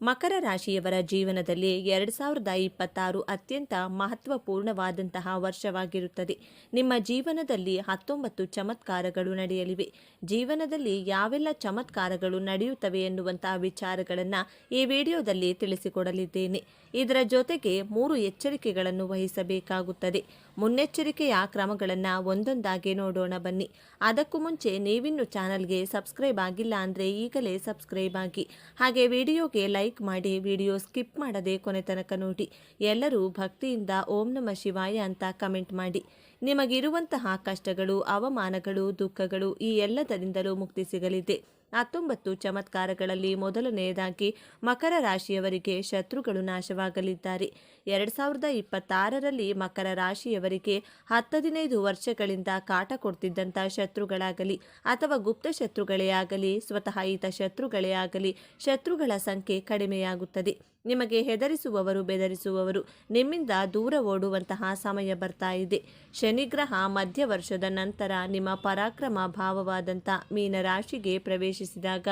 ಮಕರ ರಾಶಿಯವರ ಜೀವನದಲ್ಲಿ ಎರಡು ಸಾವಿರದ ಇಪ್ಪತ್ತಾರು ಅತ್ಯಂತ ಮಹತ್ವಪೂರ್ಣವಾದಂತಹ ವರ್ಷವಾಗಿರುತ್ತದೆ. ನಿಮ್ಮ ಜೀವನದಲ್ಲಿ ಹತ್ತೊಂಬತ್ತು ಚಮತ್ಕಾರಗಳು ನಡೆಯಲಿವೆ. ಜೀವನದಲ್ಲಿ ಯಾವೆಲ್ಲ ಚಮತ್ಕಾರಗಳು ನಡೆಯುತ್ತವೆ ಎನ್ನುವಂತಹ ವಿಚಾರಗಳನ್ನು ಈ ವಿಡಿಯೋದಲ್ಲಿ ತಿಳಿಸಿಕೊಡಲಿದ್ದೇನೆ. ಇದರ ಜೊತೆಗೆ ಮೂರು ಎಚ್ಚರಿಕೆಗಳನ್ನು ವಹಿಸಬೇಕಾಗುತ್ತದೆ. ಮುನ್ನೆಚ್ಚರಿಕೆಯ ಕ್ರಮಗಳನ್ನು ಒಂದೊಂದಾಗಿ ನೋಡೋಣ ಬನ್ನಿ. ಅದಕ್ಕೂ ಮುಂಚೆ ನೀವಿನ್ನು ಚಾನಲ್ಗೆ ಸಬ್ಸ್ಕ್ರೈಬ್ ಆಗಿಲ್ಲ ಅಂದರೆ ಈಗಲೇ ಸಬ್ಸ್ಕ್ರೈಬ್ ಆಗಿ. ಹಾಗೆ ವಿಡಿಯೋಗೆ ಲೈಕ್ ಮಾಡಿ ವಿಡಿಯೋ ಸ್ಕಿಪ್ ಮಾಡದೆ ಕೊನೆ ತನಕ ನೋಡಿ. ಎಲ್ಲರೂ ಭಕ್ತಿಯಿಂದ ಓಂ ನಮ ಶಿವಾಯ ಅಂತ ಕಮೆಂಟ್ ಮಾಡಿ. ನಿಮಗಿರುವಂತಹ ಕಷ್ಟಗಳು, ಅವಮಾನಗಳು, ದುಃಖಗಳು ಈ ಎಲ್ಲದರಿಂದಲೂ ಮುಕ್ತಿ ಸಿಗಲಿದೆ. ಹತ್ತೊಂಬತ್ತು ಚಮತ್ಕಾರಗಳಲ್ಲಿ ಮೊದಲನೆಯದಾಗಿ ಮಕರ ರಾಶಿಯವರಿಗೆ ಶತ್ರುಗಳು ನಾಶವಾಗಲಿದ್ದಾರೆ. ಎರಡು ಸಾವಿರದ ಇಪ್ಪತ್ತಾರರಲ್ಲಿ ಮಕರ ರಾಶಿಯವರಿಗೆ ಹತ್ತದಿನೈದು ವರ್ಷಗಳಿಂದ ಕಾಟ ಕೊಡ್ತಿದ್ದಂಥ ಶತ್ರುಗಳಾಗಲಿ ಅಥವಾ ಗುಪ್ತ ಶತ್ರುಗಳೇ ಆಗಲಿ, ಸ್ವತಃ ಈತ ಶತ್ರುಗಳೇ ಆಗಲಿ ಶತ್ರುಗಳ ಸಂಖ್ಯೆ ಕಡಿಮೆಯಾಗುತ್ತದೆ. ನಿಮಗೆ ಹೆದರಿಸುವವರು ಬೆದರಿಸುವವರು. ನಿಮ್ಮಿಂದ ದೂರ ಓಡುವಂತಹ ಸಮಯ ಬರ್ತಾ ಇದೆ. ಶನಿಗ್ರಹ ಮಧ್ಯ ವರ್ಷದ ನಂತರ ನಿಮ್ಮ ಪರಾಕ್ರಮ ಭಾವವಾದಂಥ ಮೀನರಾಶಿಗೆ ಪ್ರವೇಶಿಸಿದಾಗ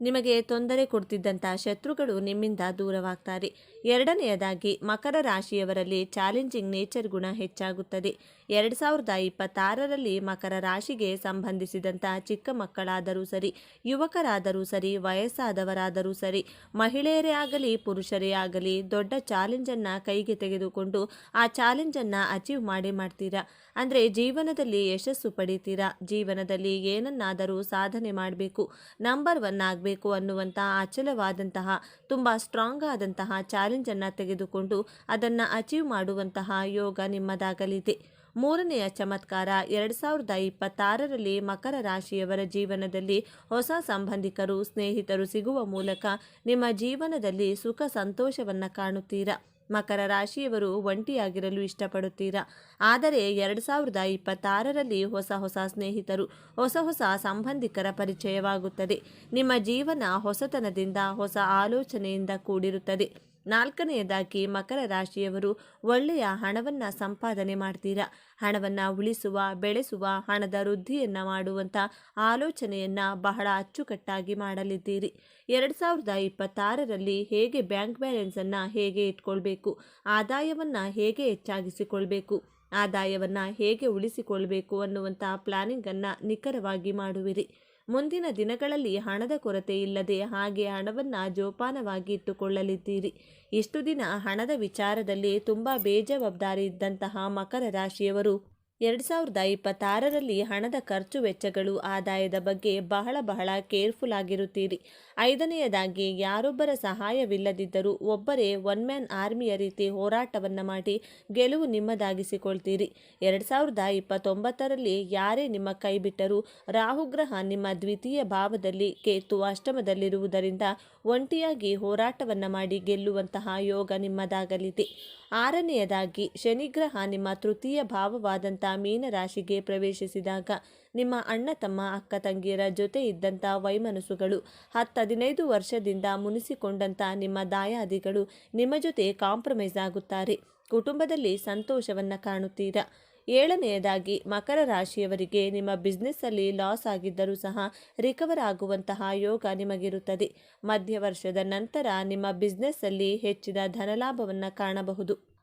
ನಿಮಗೆ ತೊಂದರೆ ಕೊಡ್ತಿದ್ದಂಥ ಶತ್ರುಗಳು ನಿಮ್ಮಿಂದ ದೂರವಾಗ್ತಾರೆ. ಎರಡನೆಯದಾಗಿ, ಮಕರ ರಾಶಿಯವರಲ್ಲಿ ಚಾಲೆಂಜಿಂಗ್ ನೇಚರ್ ಗುಣ ಹೆಚ್ಚಾಗುತ್ತದೆ. ಎರಡು ಸಾವಿರದ ಇಪ್ಪತ್ತಾರರಲ್ಲಿ ಮಕರ ರಾಶಿಗೆ ಸಂಬಂಧಿಸಿದಂಥ ಚಿಕ್ಕ ಮಕ್ಕಳಾದರೂ ಸರಿ, ಯುವಕರಾದರೂ ಸರಿ, ವಯಸ್ಸಾದವರಾದರೂ ಸರಿ, ಮಹಿಳೆಯರೇ ಆಗಲಿ, ಪುರುಷರೇ ಆಗಲಿ, ದೊಡ್ಡ ಚಾಲೆಂಜನ್ನು ಕೈಗೆ ತೆಗೆದುಕೊಂಡು ಆ ಚಾಲೆಂಜನ್ನು ಅಚೀವ್ ಮಾಡಿ ಮಾಡ್ತೀರಾ? ಅಂದರೆ ಜೀವನದಲ್ಲಿ ಯಶಸ್ಸು ಪಡಿತೀರಾ? ಜೀವನದಲ್ಲಿ ಏನನ್ನಾದರೂ ಸಾಧನೆ ಮಾಡಬೇಕು ನಂಬರ್ ಒನ್ ಆಗಬೇಕು ಅನ್ನುವಂಥ ಅಚಲವಾದಂತಹ, ತುಂಬ ಸ್ಟ್ರಾಂಗ್ ಆದಂತಹ ಚಾಲೆಂಜನ್ನು ತೆಗೆದುಕೊಂಡು ಅದನ್ನು ಅಚೀವ್ ಮಾಡುವಂತಹ ಯೋಗ ನಿಮ್ಮದಾಗಲಿದೆ. ಮೂರನೆಯ ಚಮತ್ಕಾರ, ಎರಡು ಸಾವಿರದ ಇಪ್ಪತ್ತಾರರಲ್ಲಿ ಮಕರ ರಾಶಿಯವರ ಜೀವನದಲ್ಲಿ ಹೊಸ ಸಂಬಂಧಿಕರು, ಸ್ನೇಹಿತರು ಸಿಗುವ ಮೂಲಕ ನಿಮ್ಮ ಜೀವನದಲ್ಲಿ ಸುಖ ಸಂತೋಷವನ್ನು ಕಾಣುತ್ತೀರಾ? ಮಕರ ರಾಶಿಯವರು ಒಂಟಿಯಾಗಿರಲು ಇಷ್ಟಪಡುತ್ತೀರಾ? ಆದರೆ ಎರಡು ಸಾವಿರದ ಇಪ್ಪತ್ತಾರರಲ್ಲಿ ಹೊಸ ಹೊಸ ಸ್ನೇಹಿತರು, ಹೊಸ ಹೊಸ ಸಂಬಂಧಿಕರ ಪರಿಚಯವಾಗುತ್ತದೆ. ನಿಮ್ಮ ಜೀವನ ಹೊಸತನದಿಂದ, ಹೊಸ ಆಲೋಚನೆಯಿಂದ ಕೂಡಿರುತ್ತದೆ. ನಾಲ್ಕನೆಯದಾಗಿ ಮಕರ ರಾಶಿಯವರು ಒಳ್ಳೆಯ ಹಣವನ್ನು ಸಂಪಾದನೆ ಮಾಡ್ತೀರಾ? ಹಣವನ್ನು ಉಳಿಸುವ, ಬೆಳೆಸುವ, ಹಣದ ವೃದ್ಧಿಯನ್ನು ಮಾಡುವಂಥ ಆಲೋಚನೆಯನ್ನು ಬಹಳ ಅಚ್ಚುಕಟ್ಟಾಗಿ ಮಾಡಲಿದ್ದೀರಿ. ಎರಡು ಸಾವಿರದ ಇಪ್ಪತ್ತಾರರಲ್ಲಿ ಹೇಗೆ ಬ್ಯಾಂಕ್ ಬ್ಯಾಲೆನ್ಸನ್ನು ಹೇಗೆ ಇಟ್ಕೊಳ್ಬೇಕು? ಆದಾಯವನ್ನು ಹೇಗೆ ಹೆಚ್ಚಾಗಿಸಿಕೊಳ್ಬೇಕು? ಆದಾಯವನ್ನು ಹೇಗೆ ಉಳಿಸಿಕೊಳ್ಬೇಕು ಅನ್ನುವಂಥ ಪ್ಲಾನಿಂಗನ್ನು ನಿಖರವಾಗಿ ಮಾಡುವಿರಿ. ಮುಂದಿನ ದಿನಗಳಲ್ಲಿ ಹಣದ ಕೊರತೆ ಇಲ್ಲದೆ ಹಾಗೆ ಹಣವನ್ನು ಜೋಪಾನವಾಗಿ ಇಟ್ಟುಕೊಳ್ಳಲಿದ್ದೀರಿ. ಇಷ್ಟು ದಿನ ಹಣದ ವಿಚಾರದಲ್ಲಿ ತುಂಬ ಬೇಜವಾಬ್ದಾರಿ ಇದ್ದಂತಹ ಮಕರ ರಾಶಿಯವರು ಎರಡು ಸಾವಿರದ ಇಪ್ಪತ್ತಾರರಲ್ಲಿ ಹಣದ ಖರ್ಚು ವೆಚ್ಚಗಳು ಆದಾಯದ ಬಗ್ಗೆ ಬಹಳ ಬಹಳ ಕೇರ್ಫುಲ್ ಆಗಿರುತ್ತೀರಿ. ಐದನೆಯದಾಗಿ, ಯಾರೊಬ್ಬರ ಸಹಾಯವಿಲ್ಲದಿದ್ದರೂ ಒಬ್ಬರೇ ಒನ್ ಮ್ಯಾನ್ ಆರ್ಮಿಯ ರೀತಿ ಹೋರಾಟವನ್ನು ಮಾಡಿ ಗೆಲುವು ನಿಮ್ಮದಾಗಿಸಿಕೊಳ್ತೀರಿ. ಎರಡು ಸಾವಿರದ ಇಪ್ಪತ್ತೊಂಬತ್ತರಲ್ಲಿ ಯಾರೇ ನಿಮ್ಮ ಕೈ ಬಿಟ್ಟರೂ ರಾಹುಗ್ರಹ ನಿಮ್ಮ ದ್ವಿತೀಯ ಭಾವದಲ್ಲಿ ಕೇತು ಅಷ್ಟಮದಲ್ಲಿರುವುದರಿಂದ ಒಂಟಿಯಾಗಿ ಹೋರಾಟವನ್ನು ಮಾಡಿ ಗೆಲ್ಲುವಂತಹ ಯೋಗ ನಿಮ್ಮದಾಗಲಿದೆ. ಆರನೆಯದಾಗಿ, ಶನಿಗ್ರಹ ನಿಮ್ಮ ತೃತೀಯ ಭಾವವಾದಂಥ ಮೀನರಾಶಿಗೆ ಪ್ರವೇಶಿಸಿದಾಗ ನಿಮ್ಮ ಅಣ್ಣ, ತಮ್ಮ ಅಕ್ಕ, ತಂಗಿಯರ ಜೊತೆ ಇದ್ದಂಥ ವೈಮನಸ್ಸುಗಳು ಹತ್ತು ಹದಿನೈದು ವರ್ಷದಿಂದ ಮುನಿಸಿಕೊಂಡಂಥ ನಿಮ್ಮ ದಾಯಾದಿಗಳು ನಿಮ್ಮ ಜೊತೆ ಕಾಂಪ್ರಮೈಸ್ ಆಗುತ್ತಾರೆ. ಕುಟುಂಬದಲ್ಲಿ ಸಂತೋಷವನ್ನು ಕಾಣುತ್ತೀರಾ? ಏಳನೆಯದಾಗಿ, ಮಕರ ರಾಶಿಯವರಿಗೆ ನಿಮ್ಮ ಬಿಸ್ನೆಸ್ಸಲ್ಲಿ ಲಾಸ್ ಆಗಿದ್ದರೂ ಸಹ ರಿಕವರ್ ಆಗುವಂತಹ ಯೋಗ ನಿಮಗಿರುತ್ತದೆ. ಮಧ್ಯ ವರ್ಷದ ನಂತರ ನಿಮ್ಮ ಬಿಸ್ನೆಸ್ಸಲ್ಲಿ ಹೆಚ್ಚಿನ ಧನಲಾಭವನ್ನು ಕಾಣಬಹುದು.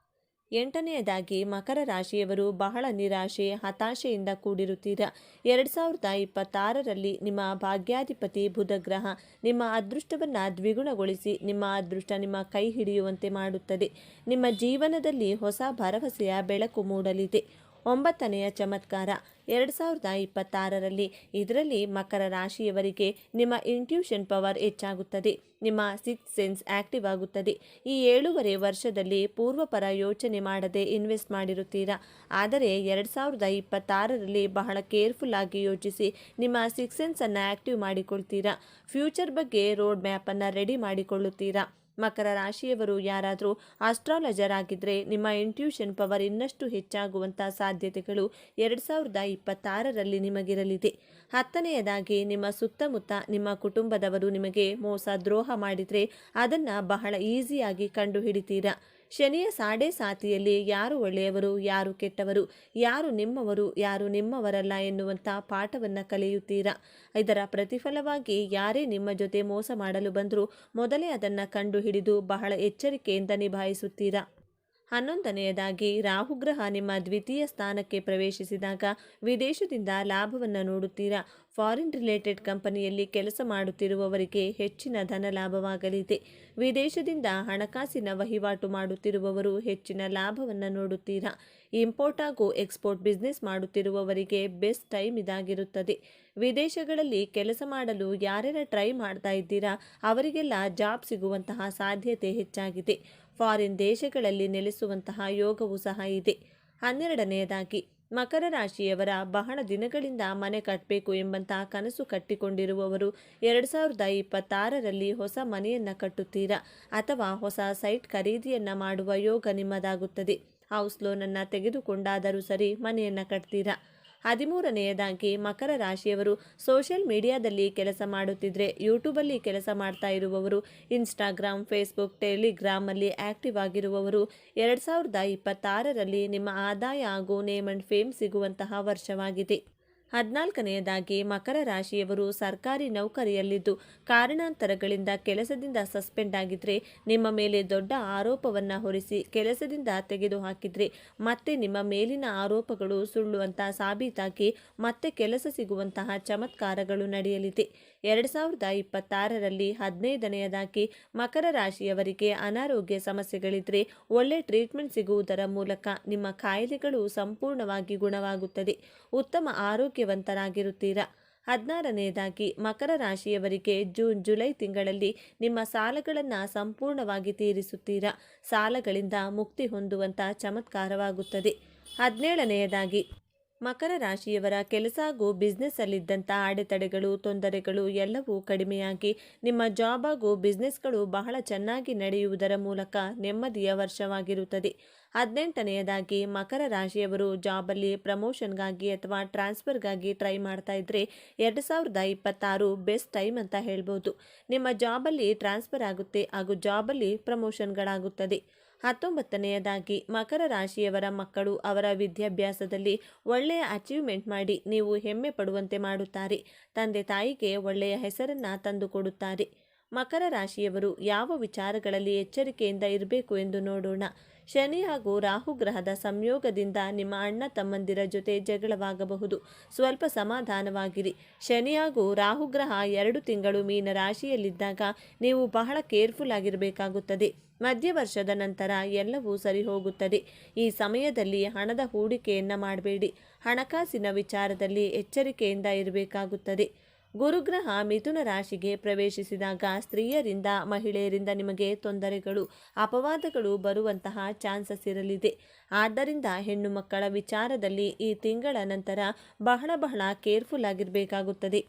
ಎಂಟನೆಯದಾಗಿ, ಮಕರ ರಾಶಿಯವರು ಬಹಳ ನಿರಾಶೆ, ಹತಾಶೆಯಿಂದ ಕೂಡಿರುತ್ತೀರಾ. ಎರಡು ಸಾವಿರದ ಇಪ್ಪತ್ತಾರರಲ್ಲಿ ನಿಮ್ಮ ಭಾಗ್ಯಾಧಿಪತಿ ಬುಧಗ್ರಹ ನಿಮ್ಮ ಅದೃಷ್ಟವನ್ನು ದ್ವಿಗುಣಗೊಳಿಸಿ, ನಿಮ್ಮ ಅದೃಷ್ಟ ನಿಮ್ಮ ಕೈ ಹಿಡಿಯುವಂತೆ ಮಾಡುತ್ತದೆ. ನಿಮ್ಮ ಜೀವನದಲ್ಲಿ ಹೊಸ ಭರವಸೆಯ ಬೆಳಕು ಮೂಡಲಿದೆ. ಒಂಬತ್ತನೆಯ ಚಮತ್ಕಾರ. ಎರಡು ಸಾವಿರದ ಇಪ್ಪತ್ತಾರರಲ್ಲಿ ಇದರಲ್ಲಿ ಮಕರ ರಾಶಿಯವರಿಗೆ ನಿಮ್ಮ ಇಂಟ್ಯೂಷನ್ ಪವರ್ ಹೆಚ್ಚಾಗುತ್ತದೆ. ನಿಮ್ಮ ಸಿಕ್ಸ್ ಸೆನ್ಸ್ ಆಕ್ಟಿವ್ ಆಗುತ್ತದೆ. ಈ ಏಳೂವರೆ ವರ್ಷದಲ್ಲಿ ಪೂರ್ವಪರ ಯೋಚನೆ ಮಾಡದೆ ಇನ್ವೆಸ್ಟ್ ಮಾಡಿರುತ್ತೀರಾ? ಆದರೆ ಎರಡು ಸಾವಿರದ ಇಪ್ಪತ್ತಾರರಲ್ಲಿ ಬಹಳ ಕೇರ್ಫುಲ್ ಆಗಿ ಯೋಚಿಸಿ ನಿಮ್ಮ ಸಿಕ್ಸ್ ಸೆನ್ಸನ್ನು ಆಕ್ಟಿವ್ ಮಾಡಿಕೊಳ್ತೀರಾ? ಫ್ಯೂಚರ್ ಬಗ್ಗೆ ರೋಡ್ ಮ್ಯಾಪನ್ನು ರೆಡಿ ಮಾಡಿಕೊಳ್ಳುತ್ತೀರಾ? ಮಕರ ರಾಶಿಯವರು ಯಾರಾದರೂ ಆಸ್ಟ್ರಾಲಜರ್ ಆಗಿದ್ದರೆ ನಿಮ್ಮ ಇಂಟ್ಯೂಷನ್ ಪವರ್ ಇನ್ನಷ್ಟು ಹೆಚ್ಚಾಗುವಂಥ ಸಾಧ್ಯತೆಗಳು ಎರಡು ಸಾವಿರದ ಇಪ್ಪತ್ತಾರರಲ್ಲಿ ನಿಮಗಿರಲಿದೆ. ಹತ್ತನೆಯದಾಗಿ, ನಿಮ್ಮ ಸುತ್ತಮುತ್ತ ನಿಮ್ಮ ಕುಟುಂಬದವರು ನಿಮಗೆ ಮೋಸ, ದ್ರೋಹ ಮಾಡಿದರೆ ಅದನ್ನು ಬಹಳ ಈಸಿಯಾಗಿ ಕಂಡುಹಿಡಿತೀರಾ? ಶನಿಯ ಸಾಡೆ ಸಾತಿಯಲ್ಲಿ ಯಾರು ಒಳ್ಳೆಯವರು, ಯಾರು ಕೆಟ್ಟವರು, ಯಾರು ನಿಮ್ಮವರು, ಯಾರು ನಿಮ್ಮವರಲ್ಲ ಎನ್ನುವಂಥ ಪಾಠವನ್ನು ಕಲಿಯುತ್ತೀರಾ? ಇದರ ಪ್ರತಿಫಲವಾಗಿ ಯಾರೇ ನಿಮ್ಮ ಜೊತೆ ಮೋಸ ಮಾಡಲು ಬಂದರೂ ಮೊದಲೇ ಅದನ್ನು ಕಂಡು ಹಿಡಿದು ಬಹಳ ಎಚ್ಚರಿಕೆಯಿಂದ ನಿಭಾಯಿಸುತ್ತೀರಾ? ಹನ್ನೊಂದನೆಯದಾಗಿ ರಾಹುಗ್ರಹ ನಿಮ್ಮ ದ್ವಿತೀಯ ಸ್ಥಾನಕ್ಕೆ ಪ್ರವೇಶಿಸಿದಾಗ ವಿದೇಶದಿಂದ ಲಾಭವನ್ನು ನೋಡುತ್ತೀರಾ? ಫಾರಿನ್ ರಿಲೇಟೆಡ್ ಕಂಪನಿಯಲ್ಲಿ ಕೆಲಸ ಮಾಡುತ್ತಿರುವವರಿಗೆ ಹೆಚ್ಚಿನ ಧನ ಲಾಭವಾಗಲಿದೆ. ವಿದೇಶದಿಂದ ಹಣಕಾಸಿನ ವಹಿವಾಟು ಮಾಡುತ್ತಿರುವವರು ಹೆಚ್ಚಿನ ಲಾಭವನ್ನು ನೋಡುತ್ತೀರಾ? ಇಂಪೋರ್ಟ್ ಹಾಗೂ ಎಕ್ಸ್ಪೋರ್ಟ್ ಬಿಸ್ನೆಸ್ ಮಾಡುತ್ತಿರುವವರಿಗೆ ಬೆಸ್ಟ್ ಟೈಮ್ ಇದಾಗಿರುತ್ತದೆ. ವಿದೇಶಗಳಲ್ಲಿ ಕೆಲಸ ಮಾಡಲು ಯಾರ್ಯಾರ ಟ್ರೈ ಮಾಡ್ತಾ ಇದ್ದೀರಾ, ಅವರಿಗೆಲ್ಲ ಜಾಬ್ ಸಿಗುವಂತಹ ಸಾಧ್ಯತೆ ಹೆಚ್ಚಾಗಿದೆ. ಫಾರಿನ್ ದೇಶಗಳಲ್ಲಿ ನೆಲೆಸುವಂತಹ ಯೋಗವೂ ಸಹ ಇದೆ. ಹನ್ನೆರಡನೆಯದಾಗಿ, ಮಕರ ರಾಶಿಯವರ ಬಹಳ ದಿನಗಳಿಂದ ಮನೆ ಕಟ್ಟಬೇಕು ಎಂಬಂತಹ ಕನಸು ಕಟ್ಟಿಕೊಂಡಿರುವವರು ಎರಡು ಸಾವಿರದ ಇಪ್ಪತ್ತಾರರಲ್ಲಿ ಹೊಸ ಮನೆಯನ್ನು ಕಟ್ಟುತ್ತೀರಾ ಅಥವಾ ಹೊಸ ಸೈಟ್ ಖರೀದಿಯನ್ನು ಮಾಡುವ ಯೋಗ ನಿಮ್ಮದಾಗುತ್ತದೆ. ಹೌಸ್ ಲೋನನ್ನು ತೆಗೆದುಕೊಂಡಾದರೂ ಸರಿ ಮನೆಯನ್ನು ಕಟ್ತೀರಾ? ಹದಿಮೂರನೆಯದಾಗಿ ಮಕರ ರಾಶಿಯವರು ಸೋಷಿಯಲ್ ಮೀಡಿಯಾದಲ್ಲಿ ಕೆಲಸ ಮಾಡುತ್ತಿದ್ದರೆ ಯೂಟ್ಯೂಬಲ್ಲಿ ಕೆಲಸ ಮಾಡ್ತಾ ಇರುವವರು, ಇನ್ಸ್ಟಾಗ್ರಾಮ್, ಫೇಸ್ಬುಕ್, ಟೆಲಿಗ್ರಾಮಲ್ಲಿ ಆಕ್ಟಿವ್ ಆಗಿರುವವರು, ಎರಡು ಸಾವಿರದ ಇಪ್ಪತ್ತಾರರಲ್ಲಿ ನಿಮ್ಮ ಆದಾಯ ಹಾಗೂ ನೇಮ್ ಅಂಡ್ ಫೇಮ್ ಸಿಗುವಂತಹ ವರ್ಷವಾಗಿದೆ. ಹದಿನಾಲ್ಕನೆಯದಾಗಿ ಮಕರ ರಾಶಿಯವರು ಸರ್ಕಾರಿ ನೌಕರಿಯಲ್ಲಿದ್ದು ಕಾರಣಾಂತರಗಳಿಂದ ಕೆಲಸದಿಂದ ಸಸ್ಪೆಂಡ್ ಆಗಿದ್ರೆ ನಿಮ್ಮ ಮೇಲೆ ದೊಡ್ಡ ಆರೋಪವನ್ನು ಹೊರಿಸಿ ಕೆಲಸದಿಂದ ತೆಗೆದುಹಾಕಿದ್ರೆ ಮತ್ತೆ ನಿಮ್ಮ ಮೇಲಿನ ಆರೋಪಗಳು ಸುಳ್ಳು ಅಂತ ಸಾಬೀತಾಗಿ ಮತ್ತೆ ಕೆಲಸ ಸಿಗುವಂತಹ ಚಮತ್ಕಾರಗಳು ನಡೆಯಲಿದೆ. ಎರಡು ಸಾವಿರದ ಇಪ್ಪತ್ತಾರರಲ್ಲಿ ಹದಿನೈದನೆಯದಾಗಿ ಮಕರ ರಾಶಿಯವರಿಗೆ ಅನಾರೋಗ್ಯ ಸಮಸ್ಯೆಗಳಿದ್ರೆ ಒಳ್ಳೆ ಟ್ರೀಟ್ಮೆಂಟ್ ಸಿಗುವುದರ ಮೂಲಕ ನಿಮ್ಮ ಕಾಯಿಲೆಗಳು ಸಂಪೂರ್ಣವಾಗಿ ಗುಣವಾಗುತ್ತದೆ. ಉತ್ತಮ ಆರೋಗ್ಯವಂತರಾಗಿರುತ್ತೀರಾ? ಹದಿನಾರನೆಯದಾಗಿ ಮಕರ ರಾಶಿಯವರಿಗೆ ಜೂನ್, ಜುಲೈ ತಿಂಗಳಲ್ಲಿ ನಿಮ್ಮ ಸಾಲಗಳನ್ನು ಸಂಪೂರ್ಣವಾಗಿ ತೀರಿಸುತ್ತೀರಾ? ಸಾಲಗಳಿಂದ ಮುಕ್ತಿ ಹೊಂದುವಂಥ ಚಮತ್ಕಾರವಾಗುತ್ತದೆ. ಹದಿನೇಳನೆಯದಾಗಿ ಮಕರ ರಾಶಿಯವರ ಕೆಲಸ ಹಾಗೂ ಬಿಸ್ನೆಸ್ಸಲ್ಲಿದ್ದಂಥ ಅಡೆತಡೆಗಳು, ತೊಂದರೆಗಳು ಎಲ್ಲವೂ ಕಡಿಮೆಯಾಗಿ ನಿಮ್ಮ ಜಾಬ್ ಹಾಗೂ ಬಿಸ್ನೆಸ್ಗಳು ಬಹಳ ಚೆನ್ನಾಗಿ ನಡೆಯುವುದರ ಮೂಲಕ ನೆಮ್ಮದಿಯ ವರ್ಷವಾಗಿರುತ್ತದೆ. ಹದಿನೆಂಟನೆಯದಾಗಿ ಮಕರ ರಾಶಿಯವರು ಜಾಬಲ್ಲಿ ಪ್ರಮೋಷನ್ಗಾಗಿ ಅಥವಾ ಟ್ರಾನ್ಸ್ಫರ್ಗಾಗಿ ಟ್ರೈ ಮಾಡ್ತಾ ಇದ್ರೆ ಎರಡು ಸಾವಿರದ ಇಪ್ಪತ್ತಾರು ಬೆಸ್ಟ್ ಟೈಮ್ ಅಂತ ಹೇಳ್ಬೋದು. ನಿಮ್ಮ ಜಾಬಲ್ಲಿ ಟ್ರಾನ್ಸ್ಫರ್ ಆಗುತ್ತೆ ಹಾಗೂ ಜಾಬಲ್ಲಿ ಪ್ರಮೋಷನ್ಗಳಾಗುತ್ತದೆ ಹತ್ತೊಂಬತ್ತನೆಯದಾಗಿ ಮಕರ ರಾಶಿಯವರ ಮಕ್ಕಳು ಅವರ ವಿದ್ಯಾಭ್ಯಾಸದಲ್ಲಿ ಒಳ್ಳೆಯ ಅಚೀವ್ಮೆಂಟ್ ಮಾಡಿ ನೀವು ಹೆಮ್ಮೆ ಪಡುವಂತೆ ಮಾಡುತ್ತಾರೆ. ತಂದೆ ತಾಯಿಗೆ ಒಳ್ಳೆಯ ಹೆಸರನ್ನು ತಂದುಕೊಡುತ್ತಾರೆ. ಮಕರ ರಾಶಿಯವರು ಯಾವ ವಿಚಾರಗಳಲ್ಲಿ ಎಚ್ಚರಿಕೆಯಿಂದ ಇರಬೇಕು ಎಂದು ನೋಡೋಣ. ಶನಿ ಹಾಗೂ ರಾಹು ಗ್ರಹದ ಸಂಯೋಗದಿಂದ ನಿಮ್ಮ ಅಣ್ಣ ತಮ್ಮಂದಿರ ಜೊತೆ ಜಗಳವಾಗಬಹುದು. ಸ್ವಲ್ಪ ಸಮಾಧಾನವಾಗಿರಿ. ಶನಿ ಹಾಗೂ ರಾಹುಗ್ರಹ ಎರಡು ತಿಂಗಳು ಮೀನ ರಾಶಿಯಲ್ಲಿದ್ದಾಗ ನೀವು ಬಹಳ ಕೇರ್ಫುಲ್ ಆಗಿರಬೇಕಾಗುತ್ತದೆ. ಮಧ್ಯ ವರ್ಷದ ನಂತರ ಎಲ್ಲವೂ ಸರಿ ಹೋಗುತ್ತದೆ. ಈ ಸಮಯದಲ್ಲಿ ಹಣದ ಹೂಡಿಕೆಯನ್ನು ಮಾಡಬೇಡಿ. ಹಣಕಾಸಿನ ವಿಚಾರದಲ್ಲಿ ಎಚ್ಚರಿಕೆಯಿಂದ ಇರಬೇಕಾಗುತ್ತದೆ. ಗುರುಗ್ರಹ ಮಿಥುನ ರಾಶಿಗೆ ಪ್ರವೇಶಿಸಿದಾಗ ಸ್ತ್ರೀಯರಿಂದ ಮಹಿಳೆಯರಿಂದ ನಿಮಗೆ ತೊಂದರೆಗಳು, ಅಪವಾದಗಳು ಬರುವಂತಹ ಚಾನ್ಸಸ್ ಇರಲಿದೆ. ಆದ್ದರಿಂದ ಹೆಣ್ಣು ಮಕ್ಕಳ ವಿಚಾರದಲ್ಲಿ ಈ ತಿಂಗಳ ನಂತರ ಬಹಳ ಬಹಳ ಕೇರ್ಫುಲ್ ಆಗಿರಬೇಕಾಗುತ್ತದೆ.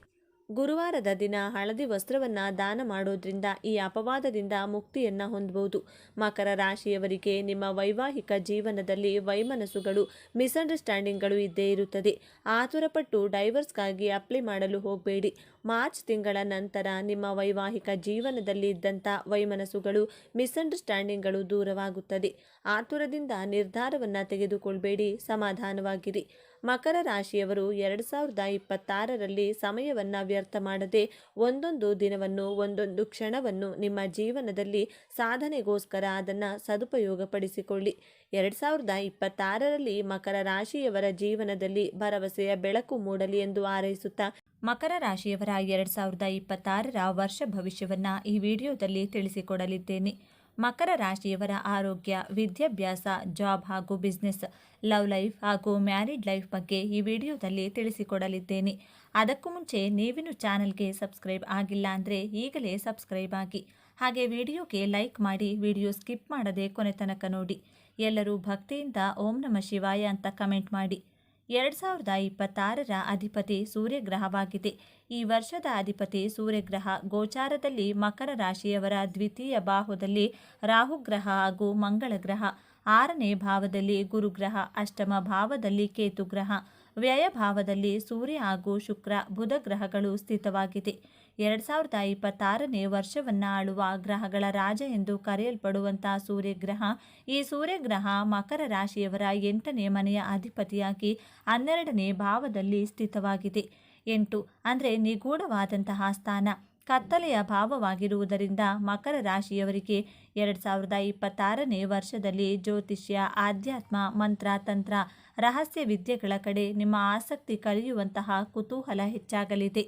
ಗುರುವಾರದ ದಿನ ಹಳದಿ ವಸ್ತ್ರವನ್ನು ದಾನ ಮಾಡೋದ್ರಿಂದ ಈ ಅಪವಾದದಿಂದ ಮುಕ್ತಿಯನ್ನು ಹೊಂದಬಹುದು ಮಕರ ರಾಶಿಯವರಿಗೆ ನಿಮ್ಮ ವೈವಾಹಿಕ ಜೀವನದಲ್ಲಿ ವೈಮನಸ್ಸುಗಳು, ಮಿಸ್ಅಂಡರ್ಸ್ಟ್ಯಾಂಡಿಂಗ್ಗಳು ಇದ್ದೇ ಇರುತ್ತದೆ. ಆತುರಪಟ್ಟು ಡೈವರ್ಸ್ಗಾಗಿ ಅಪ್ಲೈ ಮಾಡಲು ಹೋಗಬೇಡಿ. ಮಾರ್ಚ್ ತಿಂಗಳ ನಂತರ ನಿಮ್ಮ ವೈವಾಹಿಕ ಜೀವನದಲ್ಲಿ ಇದ್ದಂಥ ವೈಮನಸ್ಸುಗಳು, ಮಿಸ್ಅಂಡರ್ಸ್ಟ್ಯಾಂಡಿಂಗ್ಗಳು ದೂರವಾಗುತ್ತದೆ. ಆತುರದಿಂದ ನಿರ್ಧಾರವನ್ನು ತೆಗೆದುಕೊಳ್ಬೇಡಿ, ಸಮಾಧಾನವಾಗಿರಿ. ಮಕರ ರಾಶಿಯವರು ಎರಡು ಸಾವಿರದ ಇಪ್ಪತ್ತಾರರಲ್ಲಿ ಸಮಯವನ್ನು ವ್ಯರ್ಥ ಮಾಡದೆ ಒಂದೊಂದು ದಿನವನ್ನು, ಒಂದೊಂದು ಕ್ಷಣವನ್ನು ನಿಮ್ಮ ಜೀವನದಲ್ಲಿ ಸಾಧನೆಗೋಸ್ಕರ ಅದನ್ನು ಸದುಪಯೋಗಪಡಿಸಿಕೊಳ್ಳಿ. ಎರಡು ಸಾವಿರದ ಇಪ್ಪತ್ತಾರರಲ್ಲಿ ಮಕರ ರಾಶಿಯವರ ಜೀವನದಲ್ಲಿ ಭರವಸೆಯ ಬೆಳಕು ಮೂಡಲಿ ಎಂದು ಹಾರೈಸುತ್ತಾ ಮಕರ ರಾಶಿಯವರ ಎರಡು ಸಾವಿರದ ಇಪ್ಪತ್ತಾರರ ವರ್ಷ ಭವಿಷ್ಯವನ್ನು ಈ ವಿಡಿಯೋದಲ್ಲಿ ತಿಳಿಸಿಕೊಡಲಿದ್ದೇನೆ. ಮಕರ ರಾಶಿಯವರ ಆರೋಗ್ಯ, ವಿದ್ಯಾಭ್ಯಾಸ, ಜಾಬ್ ಹಾಗೂ ಬಿಸ್ನೆಸ್, ಲವ್ ಲೈಫ್ ಹಾಗೂ ಮ್ಯಾರಿಡ್ ಲೈಫ್ ಬಗ್ಗೆ ಈ ವಿಡಿಯೋದಲ್ಲಿ ತಿಳಿಸಿಕೊಡಲಿದ್ದೇನೆ. ಅದಕ್ಕೂ ಮುಂಚೆ ನೀವಿನ್ನು ಚಾನಲ್ಗೆ ಸಬ್ಸ್ಕ್ರೈಬ್ ಆಗಿಲ್ಲ ಅಂದರೆ ಈಗಲೇ ಸಬ್ಸ್ಕ್ರೈಬ್ ಆಗಿ. ಹಾಗೆ ವಿಡಿಯೋಗೆ ಲೈಕ್ ಮಾಡಿ ವಿಡಿಯೋ ಸ್ಕಿಪ್ ಮಾಡದೆ ಕೊನೆ ತನಕ ನೋಡಿ. ಎಲ್ಲರೂ ಭಕ್ತಿಯಿಂದ ಓಂ ನಮ ಶಿವಾಯ ಅಂತ ಕಮೆಂಟ್ ಮಾಡಿ. ಎರಡು ಸಾವಿರದ ಇಪ್ಪತ್ತಾರರ ಅಧಿಪತಿ ಸೂರ್ಯಗ್ರಹವಾಗಿದೆ. ಈ ವರ್ಷದ ಅಧಿಪತಿ ಸೂರ್ಯಗ್ರಹ ಗೋಚಾರದಲ್ಲಿ ಮಕರ ರಾಶಿಯವರ ದ್ವಿತೀಯ ಬಾಹುದಲ್ಲಿ ರಾಹುಗ್ರಹ ಹಾಗೂ ಮಂಗಳ ಗ್ರಹ. ಆರನೇ ಭಾವದಲ್ಲಿ ಗುರುಗ್ರಹ ಅಷ್ಟಮ ಭಾವದಲ್ಲಿ ಕೇತುಗ್ರಹ ವ್ಯಯ ಭಾವದಲ್ಲಿ ಸೂರ್ಯ ಹಾಗೂ ಶುಕ್ರ ಬುಧ ಗ್ರಹಗಳು ಸ್ಥಿತವಾಗಿದೆ. ಎರಡು ಸಾವಿರದ ಇಪ್ಪತ್ತಾರನೇ ವರ್ಷವನ್ನು ಆಳುವ ಗ್ರಹಗಳ ರಾಜ ಎಂದು ಕರೆಯಲ್ಪಡುವಂಥ ಸೂರ್ಯಗ್ರಹ, ಈ ಸೂರ್ಯಗ್ರಹ ಮಕರ ರಾಶಿಯವರ ಎಂಟನೇ ಮನೆಯ ಅಧಿಪತಿಯಾಗಿ ಹನ್ನೆರಡನೇ ಭಾವದಲ್ಲಿ ಸ್ಥಿತವಾಗಿದೆ. ಎಂಟು ಅಂದರೆ ನಿಗೂಢವಾದಂತಹ ಸ್ಥಾನ. ಕತ್ತಲೆಯ ಭಾವವಾಗಿರುವುದರಿಂದ ಮಕರ ರಾಶಿಯವರಿಗೆ ಎರಡು ಸಾವಿರದ ಇಪ್ಪತ್ತಾರನೇ ವರ್ಷದಲ್ಲಿ ಜ್ಯೋತಿಷ್ಯ, ಆಧ್ಯಾತ್ಮ, ಮಂತ್ರ, ತಂತ್ರ, ರಹಸ್ಯ ವಿದ್ಯೆಗಳ ಕಡೆ ನಿಮ್ಮ ಆಸಕ್ತಿ ಕಲಿಯುವಂತಹ ಕುತೂಹಲ ಹೆಚ್ಚಾಗಲಿದೆ.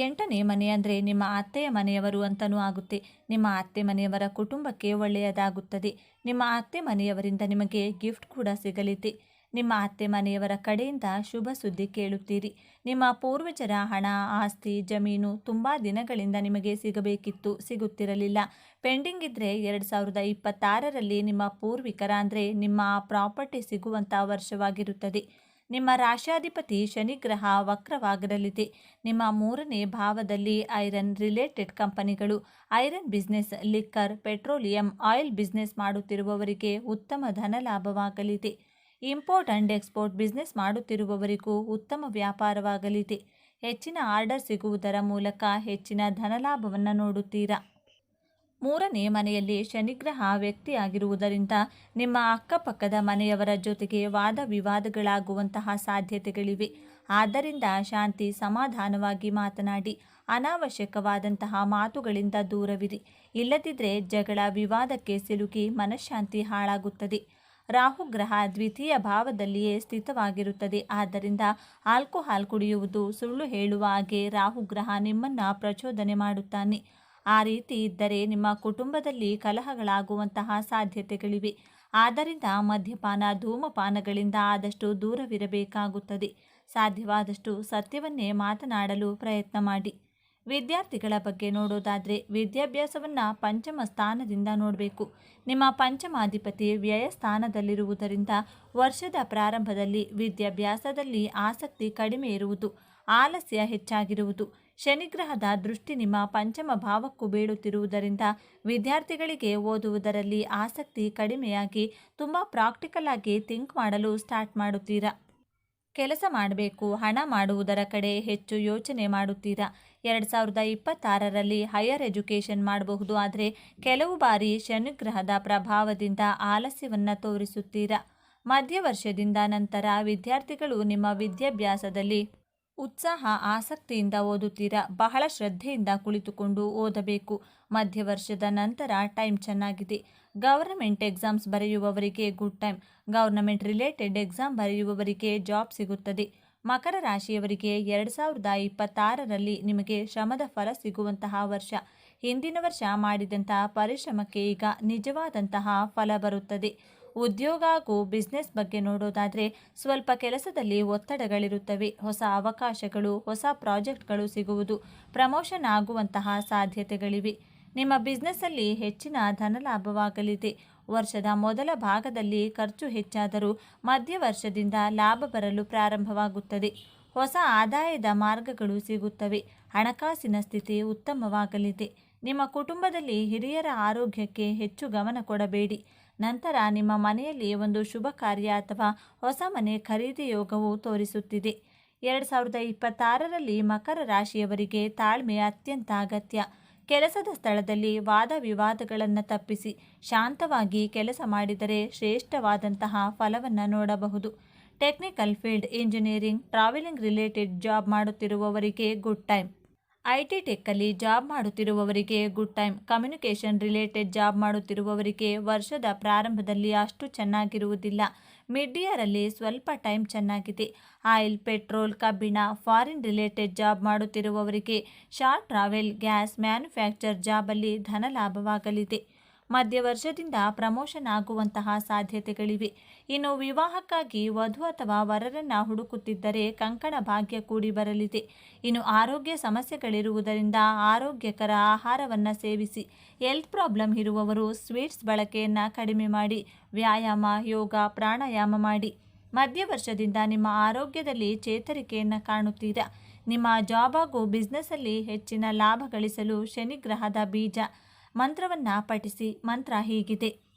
ಎಂಟನೇ ಮನೆ ಅಂದರೆ ನಿಮ್ಮ ಅತ್ತೆಯ ಮನೆಯವರು ಅಂತಲೂ ಆಗುತ್ತೆ. ನಿಮ್ಮ ಅತ್ತೆ ಮನೆಯವರ ಕುಟುಂಬಕ್ಕೆ ಒಳ್ಳೆಯದಾಗುತ್ತದೆ. ನಿಮ್ಮ ಅತ್ತೆ ಮನೆಯವರಿಂದ ನಿಮಗೆ ಗಿಫ್ಟ್ ಕೂಡ ಸಿಗಲಿದೆ. ನಿಮ್ಮ ಅತ್ತೆ ಮನೆಯವರ ಕಡೆಯಿಂದ ಶುಭ ಸುದ್ದಿ ಕೇಳುತ್ತೀರಿ. ನಿಮ್ಮ ಪೂರ್ವಜರ ಹಣ, ಆಸ್ತಿ, ಜಮೀನು ತುಂಬ ದಿನಗಳಿಂದ ನಿಮಗೆ ಸಿಗಬೇಕಿತ್ತು, ಸಿಗುತ್ತಿರಲಿಲ್ಲ. ಪೆಂಡಿಂಗ್ ಇದ್ದರೆ ಎರಡು ಸಾವಿರದ ಇಪ್ಪತ್ತಾರರಲ್ಲಿ ನಿಮ್ಮ ಪೂರ್ವಿಕರ ಅಂದರೆ ನಿಮ್ಮ ಪ್ರಾಪರ್ಟಿ ಸಿಗುವಂಥ ವರ್ಷವಾಗಿರುತ್ತದೆ. ನಿಮ್ಮ ರಾಶಾಧಿಪತಿ ಶನಿಗ್ರಹ ವಕ್ರವಾಗಿರಲಿದೆ. ನಿಮ್ಮ ಮೂರನೇ ಭಾವದಲ್ಲಿ ಐರನ್ ರಿಲೇಟೆಡ್ ಕಂಪನಿಗಳು iron business, liquor, petroleum, oil business ಮಾಡುತ್ತಿರುವವರಿಗೆ ಉತ್ತಮ ಧನ ಲಾಭವಾಗಲಿದೆ. ಇಂಪೋರ್ಟ್ ಆ್ಯಂಡ್ ಎಕ್ಸ್ಪೋರ್ಟ್ ಬಿಸ್ನೆಸ್ ಮಾಡುತ್ತಿರುವವರಿಗೂ ಉತ್ತಮ ವ್ಯಾಪಾರವಾಗಲಿದೆ. ಹೆಚ್ಚಿನ ಆರ್ಡರ್ ಸಿಗುವುದರ ಮೂಲಕ ಹೆಚ್ಚಿನ ಧನಲಾಭವನ್ನು ನೋಡುತ್ತೀರಾ? ಮೂರನೇ ಮನೆಯಲ್ಲಿ ಶನಿಗ್ರಹ ವ್ಯಕ್ತಿಯಾಗಿರುವುದರಿಂದ ನಿಮ್ಮ ಅಕ್ಕಪಕ್ಕದ ಮನೆಯವರ ಜೊತೆಗೆ ವಾದ ವಿವಾದಗಳಾಗುವಂತಹ ಸಾಧ್ಯತೆಗಳಿವೆ. ಆದ್ದರಿಂದ ಶಾಂತಿ ಸಮಾಧಾನವಾಗಿ ಮಾತನಾಡಿ, ಅನಾವಶ್ಯಕವಾದಂತಹ ಮಾತುಗಳಿಂದ ದೂರವಿರಿ. ಇಲ್ಲದಿದ್ದರೆ ಜಗಳ ವಿವಾದಕ್ಕೆ ಸಿಲುಕಿ ಮನಃಶಾಂತಿ ಹಾಳಾಗುತ್ತದೆ. ರಾಹುಗ್ರಹ ದ್ವಿತೀಯ ಭಾವದಲ್ಲಿಯೇ ಸ್ಥಿತವಾಗಿರುತ್ತದೆ. ಆದ್ದರಿಂದ ಆಲ್ಕೋಹಾಲ್ ಕುಡಿಯುವುದು ಸುಳ್ಳು ಹೇಳುವ ಹಾಗೆ ರಾಹುಗ್ರಹ ನಿಮ್ಮನ್ನು ಪ್ರಚೋದನೆ ಮಾಡುತ್ತಾನೆ. ಆ ರೀತಿ ಇದ್ದರೆ ನಿಮ್ಮ ಕುಟುಂಬದಲ್ಲಿ ಕಲಹಗಳಾಗುವಂತಹ ಸಾಧ್ಯತೆಗಳಿವೆ. ಆದ್ದರಿಂದ ಮದ್ಯಪಾನ, ಧೂಮಪಾನಗಳಿಂದ ಆದಷ್ಟು ದೂರವಿರಬೇಕಾಗುತ್ತದೆ. ಸಾಧ್ಯವಾದಷ್ಟು ಸತ್ಯವನ್ನೇ ಮಾತನಾಡಲು ಪ್ರಯತ್ನ ಮಾಡಿ. ವಿದ್ಯಾರ್ಥಿಗಳ ಬಗ್ಗೆ ನೋಡೋದಾದರೆ ವಿದ್ಯಾಭ್ಯಾಸವನ್ನು ಪಂಚಮ ಸ್ಥಾನದಿಂದ ನೋಡಬೇಕು. ನಿಮ್ಮ ಪಂಚಮಾಧಿಪತಿ ವ್ಯಯ ಸ್ಥಾನದಲ್ಲಿರುವುದರಿಂದ ವರ್ಷದ ಪ್ರಾರಂಭದಲ್ಲಿ ವಿದ್ಯಾಭ್ಯಾಸದಲ್ಲಿ ಆಸಕ್ತಿ ಕಡಿಮೆ ಇರುವುದು, ಆಲಸ್ಯ ಹೆಚ್ಚಾಗಿರುವುದು. ಶನಿಗ್ರಹದ ದೃಷ್ಟಿ ನಿಮ್ಮ ಪಂಚಮ ಭಾವಕ್ಕೂ ಬೀಳುತ್ತಿರುವುದರಿಂದ ವಿದ್ಯಾರ್ಥಿಗಳಿಗೆ ಓದುವುದರಲ್ಲಿ ಆಸಕ್ತಿ ಕಡಿಮೆಯಾಗಿ ತುಂಬ ಪ್ರಾಕ್ಟಿಕಲ್ ಆಗಿ ಥಿಂಕ್ ಮಾಡಲು ಸ್ಟಾರ್ಟ್ ಮಾಡುತ್ತೀರಾ? ಕೆಲಸ ಮಾಡಬೇಕು, ಹಣ ಮಾಡುವುದರ ಕಡೆ ಹೆಚ್ಚು ಯೋಚನೆ ಮಾಡುತ್ತೀರಾ? ಎರಡು ಸಾವಿರದ ಇಪ್ಪತ್ತಾರರಲ್ಲಿ ಹೈಯರ್ ಎಜುಕೇಷನ್ ಮಾಡಬಹುದು, ಆದರೆ ಕೆಲವು ಬಾರಿ ಶನಿಗ್ರಹದ ಪ್ರಭಾವದಿಂದ ಆಲಸ್ಯವನ್ನು ತೋರಿಸುತ್ತೀರಾ? ಮಧ್ಯವರ್ಷದಿಂದ ನಂತರ ವಿದ್ಯಾರ್ಥಿಗಳು ನಿಮ್ಮ ವಿದ್ಯಾಭ್ಯಾಸದಲ್ಲಿ ಉತ್ಸಾಹ, ಆಸಕ್ತಿಯಿಂದ ಓದುತ್ತೀರಾ? ಬಹಳ ಶ್ರದ್ಧೆಯಿಂದ ಕುಳಿತುಕೊಂಡು ಓದಬೇಕು. ಮಧ್ಯವರ್ಷದ ನಂತರ ಟೈಮ್ ಚೆನ್ನಾಗಿದೆ. Government exams ಬರೆಯುವವರಿಗೆ good time. Government related exam ಬರೆಯುವವರಿಗೆ job ಸಿಗುತ್ತದೆ. ಮಕರ ರಾಶಿಯವರಿಗೆ ಎರಡು ಸಾವಿರದ ಇಪ್ಪತ್ತಾರರಲ್ಲಿ ನಿಮಗೆ ಶ್ರಮದ ಫಲ ಸಿಗುವಂತಹ ವರ್ಷ. ಹಿಂದಿನ ವರ್ಷ ಮಾಡಿದಂತಹ ಪರಿಶ್ರಮಕ್ಕೆ ಈಗ ನಿಜವಾದಂತಹ ಫಲ ಬರುತ್ತದೆ. ಉದ್ಯೋಗ ಹಾಗೂ ಬಿಸ್ನೆಸ್ ಬಗ್ಗೆ ನೋಡೋದಾದರೆ ಸ್ವಲ್ಪ ಕೆಲಸದಲ್ಲಿ ಒತ್ತಡಗಳಿರುತ್ತವೆ. ಹೊಸ ಅವಕಾಶಗಳು, ಹೊಸ ಪ್ರಾಜೆಕ್ಟ್ಗಳು ಸಿಗುವುದು ಪ್ರಮೋಷನ್ ಆಗುವಂತಹ ಸಾಧ್ಯತೆಗಳಿವೆ. ನಿಮ್ಮ ಬಿಸ್ನೆಸ್ಸಲ್ಲಿ ಹೆಚ್ಚಿನ ಧನಲಾಭವಾಗಲಿದೆ. ವರ್ಷದ ಮೊದಲ ಭಾಗದಲ್ಲಿ ಖರ್ಚು ಹೆಚ್ಚಾದರೂ ಮಧ್ಯ ವರ್ಷದಿಂದ ಲಾಭ ಬರಲು ಪ್ರಾರಂಭವಾಗುತ್ತದೆ. ಹೊಸ ಆದಾಯದ ಮಾರ್ಗಗಳು ಸಿಗುತ್ತವೆ. ಹಣಕಾಸಿನ ಸ್ಥಿತಿ ಉತ್ತಮವಾಗಲಿದೆ. ನಿಮ್ಮ ಕುಟುಂಬದಲ್ಲಿ ಹಿರಿಯರ ಆರೋಗ್ಯಕ್ಕೆ ಹೆಚ್ಚು ಗಮನ ಕೊಡಬೇಡಿ. ನಂತರ ನಿಮ್ಮ ಮನೆಯಲ್ಲಿ ಒಂದು ಶುಭ ಕಾರ್ಯ ಅಥವಾ ಹೊಸ ಮನೆ ಖರೀದಿ ಯೋಗವು ತೋರಿಸುತ್ತಿದೆ. ಎರಡು ಸಾವಿರದ ಇಪ್ಪತ್ತಾರರಲ್ಲಿ ಮಕರ ರಾಶಿಯವರಿಗೆ ತಾಳ್ಮೆ ಅತ್ಯಂತ ಅಗತ್ಯ. ಕೆಲಸದ ಸ್ಥಳದಲ್ಲಿ ವಾದ ವಿವಾದಗಳನ್ನು ತಪ್ಪಿಸಿ ಶಾಂತವಾಗಿ ಕೆಲಸ ಮಾಡಿದರೆ ಶ್ರೇಷ್ಠವಾದಂತಹ ಫಲವನ್ನು ನೋಡಬಹುದು. Technical field engineering, traveling related job ಮಾಡುತ್ತಿರುವವರಿಗೆ good time. I T ಟೆಕ್ಕಲ್ಲಿ job ಮಾಡುತ್ತಿರುವವರಿಗೆ good time communication related job ಮಾಡುತ್ತಿರುವವರಿಗೆ ವರ್ಷದ ಪ್ರಾರಂಭದಲ್ಲಿ ಅಷ್ಟು ಚೆನ್ನಾಗಿರುವುದಿಲ್ಲ. ಮಿಡ್ ಇಯರಲ್ಲಿ ಸ್ವಲ್ಪ ಟೈಮ್ ಚೆನ್ನಾಗಿದೆ. ಆಯಿಲ್ ಪೆಟ್ರೋಲ್ ಕಬ್ಬಿಣ ಫಾರಿನ್ ರಿಲೇಟೆಡ್ ಜಾಬ್ ಮಾಡುತ್ತಿರುವವರಿಗೆ ಶಾರ್ಟ್ ಟ್ರಾವೆಲ್ ಗ್ಯಾಸ್ ಮ್ಯಾನುಫ್ಯಾಕ್ಚರ್ ಜಾಬಲ್ಲಿ ಧನ ಲಾಭವಾಗಲಿದೆ. ಮಧ್ಯ ವರ್ಷದಿಂದ ಪ್ರಮೋಷನ್ ಆಗುವಂತಹ ಸಾಧ್ಯತೆಗಳಿವೆ. ಇನ್ನು ವಿವಾಹಕ್ಕಾಗಿ ವಧು ಅಥವಾ ವರರನ್ನ ಹುಡುಕುತ್ತಿದ್ದರೆ ಕಂಕಣ ಭಾಗ್ಯ ಕೂಡಿ ಬರಲಿದೆ. ಇನ್ನು ಆರೋಗ್ಯ ಸಮಸ್ಯೆಗಳಿರುವುದರಿಂದ ಆರೋಗ್ಯಕರ ಆಹಾರವನ್ನು ಸೇವಿಸಿ, ಹೆಲ್ತ್ ಪ್ರಾಬ್ಲಮ್ ಇರುವವರು ಸ್ವೀಟ್ಸ್ ಬಳಕೆಯನ್ನು ಕಡಿಮೆ ಮಾಡಿ, ವ್ಯಾಯಾಮ, ಯೋಗ, ಪ್ರಾಣಾಯಾಮ ಮಾಡಿ. ಮಧ್ಯ ವರ್ಷದಿಂದ ನಿಮ್ಮ ಆರೋಗ್ಯದಲ್ಲಿ ಚೇತರಿಕೆಯನ್ನು ಕಾಣುತ್ತೀರಾ? ನಿಮ್ಮ ಜಾಬ್ ಹಾಗೂ ಬಿಸ್ನೆಸ್ಸಲ್ಲಿ ಹೆಚ್ಚಿನ ಲಾಭ ಗಳಿಸಲು ಶನಿಗ್ರಹದ ಬೀಜ ಮಂತ್ರವನ್ನು ಪಠಿಸಿ ಮಂತ್ರ ಹೀಗಿದೆ.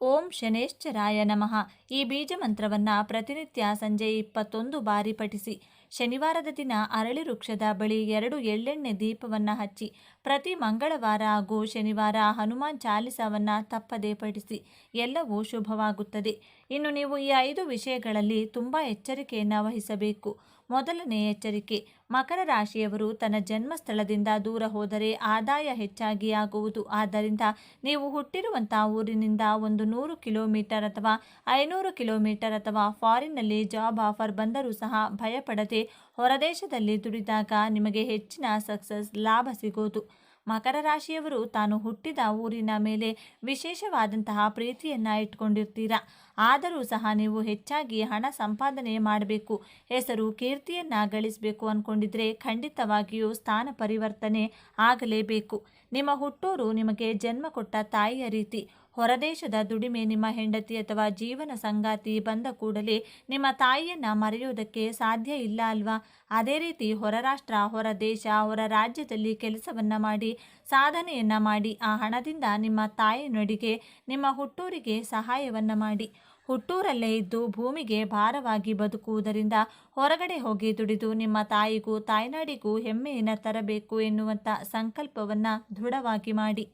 ಓಂ ಶನೇಶ್ಚರಾಯ ನಮಃ. ಈ ಬೀಜ ಮಂತ್ರವನ್ನು ಪ್ರತಿನಿತ್ಯ ಸಂಜೆ ಇಪ್ಪತ್ತೊಂದು ಬಾರಿ ಪಠಿಸಿ, ಶನಿವಾರದ ದಿನ ಅರಳಿ ವೃಕ್ಷದ ಬಳಿ ಎರಡು ಎಳ್ಳೆಣ್ಣೆ ದೀಪವನ್ನು ಹಚ್ಚಿ, ಪ್ರತಿ ಮಂಗಳವಾರ ಹಾಗೂ ಶನಿವಾರ ಹನುಮಾನ್ ಚಾಲಿಸವನ್ನು ತಪ್ಪದೇ ಪಠಿಸಿ, ಎಲ್ಲವೂ ಶುಭವಾಗುತ್ತದೆ. ಇನ್ನು ನೀವು ಈ ಐದು ವಿಷಯಗಳಲ್ಲಿ ತುಂಬ ಎಚ್ಚರಿಕೆಯನ್ನು ವಹಿಸಬೇಕು. ಮೊದಲನೇ ಎಚ್ಚರಿಕೆ. ಮಕರ ರಾಶಿಯವರು ತನ್ನ ಜನ್ಮಸ್ಥಳದಿಂದ ದೂರ ಹೋದರೆ ಆದಾಯ ಹೆಚ್ಚಾಗಿ ಆಗುವುದು. ಆದ್ದರಿಂದ ನೀವು ಹುಟ್ಟಿರುವಂಥ ಊರಿನಿಂದ ಒಂದು ನೂರು ಕಿಲೋಮೀಟರ್ ಅಥವಾ ಐನೂರು ಕಿಲೋಮೀಟರ್ ಅಥವಾ ಫಾರಿನ್ನಲ್ಲಿ ಜಾಬ್ ಆಫರ್ ಬಂದರೂ ಸಹ ಭಯಪಡದೆ ಹೊರದೇಶದಲ್ಲಿ ದುಡಿದಾಗ ನಿಮಗೆ ಹೆಚ್ಚಿನ ಸಕ್ಸಸ್ ಲಾಭ ಸಿಗೋದು. ಮಕರ ರಾಶಿಯವರು ತಾನು ಹುಟ್ಟಿದ ಊರಿನ ಮೇಲೆ ವಿಶೇಷವಾದಂತಹ ಪ್ರೀತಿಯನ್ನು ಇಟ್ಕೊಂಡಿರ್ತೀರಾ? ಆದರೂ ಸಹ ನೀವು ಹೆಚ್ಚಾಗಿ ಹಣ ಸಂಪಾದನೆ ಮಾಡಬೇಕು, ಹೆಸರು ಕೀರ್ತಿಯನ್ನು ಗಳಿಸಬೇಕು ಅಂದ್ಕೊಂಡಿದ್ರೆ ಖಂಡಿತವಾಗಿಯೂ ಸ್ಥಾನ ಪರಿವರ್ತನೆ ಆಗಲೇಬೇಕು. ನಿಮ್ಮ ಹುಟ್ಟೂರು ನಿಮಗೆ ಜನ್ಮ ಕೊಟ್ಟ ತಾಯಿಯ ರೀತಿ. ಹೊರದೇಶದ ದುಡಿಮೆ ನಿಮ್ಮ ಹೆಂಡತಿ ಅಥವಾ ಜೀವನ ಸಂಗಾತಿ ಬಂದ ಕೂಡಲೇ ನಿಮ್ಮ ತಾಯಿಯನ್ನು ಮರೆಯುವುದಕ್ಕೆ ಸಾಧ್ಯ ಇಲ್ಲ ಅಲ್ವಾ? ಅದೇ ರೀತಿ ಹೊರ ರಾಷ್ಟ್ರ ಹೊರ ದೇಶ ಹೊರ ರಾಜ್ಯದಲ್ಲಿ ಕೆಲಸವನ್ನು ಮಾಡಿ, ಸಾಧನೆಯನ್ನು ಮಾಡಿ, ಆ ಹಣದಿಂದ ನಿಮ್ಮ ತಾಯಿ ನಡಿಗೆ ನಿಮ್ಮ ಹುಟ್ಟೂರಿಗೆ ಸಹಾಯವನ್ನು ಮಾಡಿ. ಹುಟ್ಟೂರಲ್ಲೇ ಇದ್ದು ಭೂಮಿಗೆ ಭಾರವಾಗಿ ಬದುಕುವುದರಿಂದ ಹೊರಗಡೆ ಹೋಗಿ ದುಡಿದು ನಿಮ್ಮ ತಾಯಿಗೂ, ತಾಯ್ನಾಡಿಗೂ ಹೆಮ್ಮೆಯನ್ನು ತರಬೇಕು ಎನ್ನುವಂಥ ಸಂಕಲ್ಪವನ್ನು ದೃಢವಾಗಿ ಮಾಡಿ.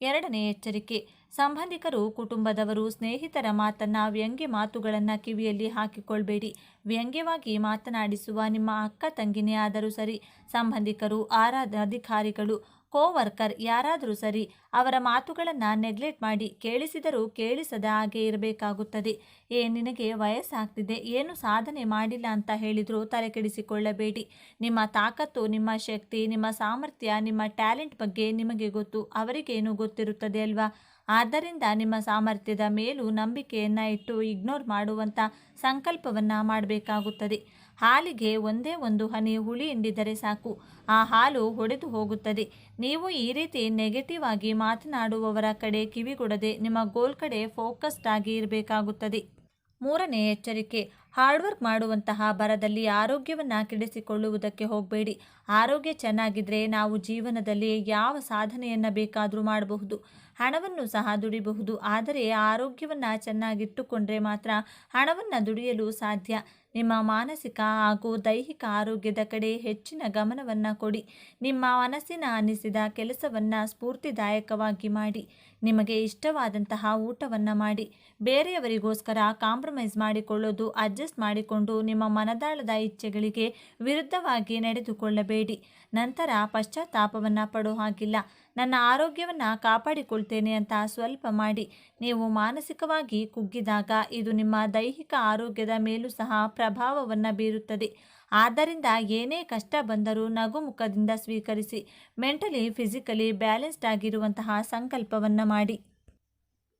ಎರಡನೇ ಎಚ್ಚರಿಕೆ ಸಂಬಂಧಿಕರು, ಕುಟುಂಬದವರು, ಸ್ನೇಹಿತರ ಮಾತನ್ನ, ವ್ಯಂಗ್ಯ ಮಾತುಗಳನ್ನು ಕಿವಿಯಲ್ಲಿ ಹಾಕಿಕೊಳ್ಬೇಡಿ. ವ್ಯಂಗ್ಯವಾಗಿ ಮಾತನಾಡಿಸುವ ನಿಮ್ಮ ಅಕ್ಕ ತಂಗಿನೇ ಆದರೂ ಸರಿ, ಸಂಬಂಧಿಕರು, ಆರಾಧ ಅಧಿಕಾರಿಗಳು, ಕೋವರ್ಕರ್ ಯಾರಾದರೂ ಸರಿ, ಅವರ ಮಾತುಗಳನ್ನು ನೆಗ್ಲೆಕ್ಟ್ ಮಾಡಿ ಕೇಳಿಸಿದರೂ ಕೇಳಿಸದ ಹಾಗೆ ಇರಬೇಕಾಗುತ್ತದೆ. ಏ, ನಿನಗೆ ವಯಸ್ಸಾಗ್ತಿದೆ, ಏನು ಸಾಧನೆ ಮಾಡಿಲ್ಲ ಅಂತ ಹೇಳಿದರೂ ತಲೆ ಕೆಡಿಸಿಕೊಳ್ಳಬೇಡಿ. ನಿಮ್ಮ ತಾಕತ್ತು, ನಿಮ್ಮ ಶಕ್ತಿ, ನಿಮ್ಮ ಸಾಮರ್ಥ್ಯ, ನಿಮ್ಮ ಟ್ಯಾಲೆಂಟ್ ಬಗ್ಗೆ ನಿಮಗೆ ಗೊತ್ತು, ಅವರಿಗೇನು ಗೊತ್ತಿರುತ್ತದೆ ಅಲ್ವಾ? ಆದ್ದರಿಂದ ನಿಮ್ಮ ಸಾಮರ್ಥ್ಯದ ಮೇಲೂ ನಂಬಿಕೆಯನ್ನು ಇಟ್ಟು ಇಗ್ನೋರ್ ಮಾಡುವಂಥ ಸಂಕಲ್ಪವನ್ನು ಮಾಡಬೇಕಾಗುತ್ತದೆ. ಹಾಲಿಗೆ ಒಂದೇ ಒಂದು ಹನಿ ಹುಳಿ ಹಿಂಡಿದರೆ ಸಾಕು. ಆ ಹಾಲು ಹೊಡೆದು ಹೋಗುತ್ತದೆ. ನೀವು ಈ ರೀತಿ ನೆಗೆಟಿವ್ ಆಗಿ ಮಾತನಾಡುವವರ ಕಡೆ ಕಿವಿಗೊಡದೆ ನಿಮ್ಮ ಗೋಲ್ ಕಡೆ ಫೋಕಸ್ಡ್ ಆಗಿ ಇರಬೇಕಾಗುತ್ತದೆ. ಮೂರನೇ ಎಚ್ಚರಿಕೆ ಹಾರ್ಡ್ ವರ್ಕ್ ಮಾಡುವಂತಹ ಬರದಲ್ಲಿ ಆರೋಗ್ಯವನ್ನು ಕೆಡಿಸಿಕೊಳ್ಳುವುದಕ್ಕೆ ಹೋಗಬೇಡಿ. ಆರೋಗ್ಯ ಚೆನ್ನಾಗಿದ್ದರೆ ನಾವು ಜೀವನದಲ್ಲಿ ಯಾವ ಸಾಧನೆಯನ್ನು ಬೇಕಾದರೂ ಮಾಡಬಹುದು. ಹಣವನ್ನು ಸಹ ದುಡಿಬಹುದು. ಆದರೆ ಆರೋಗ್ಯವನ್ನು ಚೆನ್ನಾಗಿಟ್ಟುಕೊಂಡ್ರೆ ಮಾತ್ರ ಹಣವನ್ನು ದುಡಿಯಲು ಸಾಧ್ಯ. ನಿಮ್ಮ ಮಾನಸಿಕ ಹಾಗೂ ದೈಹಿಕ ಆರೋಗ್ಯದ ಕಡೆ ಹೆಚ್ಚಿನ ಗಮನವನ್ನು ಕೊಡಿ. ನಿಮ್ಮ ಮನಸ್ಸಿನ ಅನಿಸಿದ ಕೆಲಸವನ್ನು ಸ್ಫೂರ್ತಿದಾಯಕವಾಗಿ ಮಾಡಿ. ನಿಮಗೆ ಇಷ್ಟವಾದಂತಹ ಊಟವನ್ನು ಮಾಡಿ. ಬೇರೆಯವರಿಗೋಸ್ಕರ ಕಾಂಪ್ರಮೈಸ್ ಮಾಡಿಕೊಳ್ಳೋದು, ಅಡ್ಜಸ್ಟ್ ಮಾಡಿಕೊಂಡು ನಿಮ್ಮ ಮನದಾಳದ ಇಚ್ಛೆಗಳಿಗೆ ವಿರುದ್ಧವಾಗಿ ನಡೆದುಕೊಳ್ಳಬೇಡಿ. ನಂತರ ಪಶ್ಚಾತ್ತಾಪವನ್ನು ಪಡೋ ಹಾಗಿಲ್ಲ. ನನ್ನ ಆರೋಗ್ಯವನ್ನು ಕಾಪಾಡಿಕೊಳ್ತೇನೆ ಅಂತ ಸ್ವಲ್ಪ ಮಾಡಿ. ನೀವು ಮಾನಸಿಕವಾಗಿ ಕುಗ್ಗಿದಾಗ ಇದು ನಿಮ್ಮ ದೈಹಿಕ ಆರೋಗ್ಯದ ಮೇಲೂ ಸಹ ಪ್ರಭಾವವನ್ನು ಬೀರುತ್ತದೆ. ಆದ್ದರಿಂದ ಏನೇ ಕಷ್ಟ ಬಂದರೂ ನಗುಮುಖದಿಂದ ಸ್ವೀಕರಿಸಿ. ಮೆಂಟಲಿ, ಫಿಸಿಕಲಿ ಬ್ಯಾಲೆನ್ಸ್ಡ್ ಆಗಿರುವಂತಹ ಸಂಕಲ್ಪವನ್ನು ಮಾಡಿ.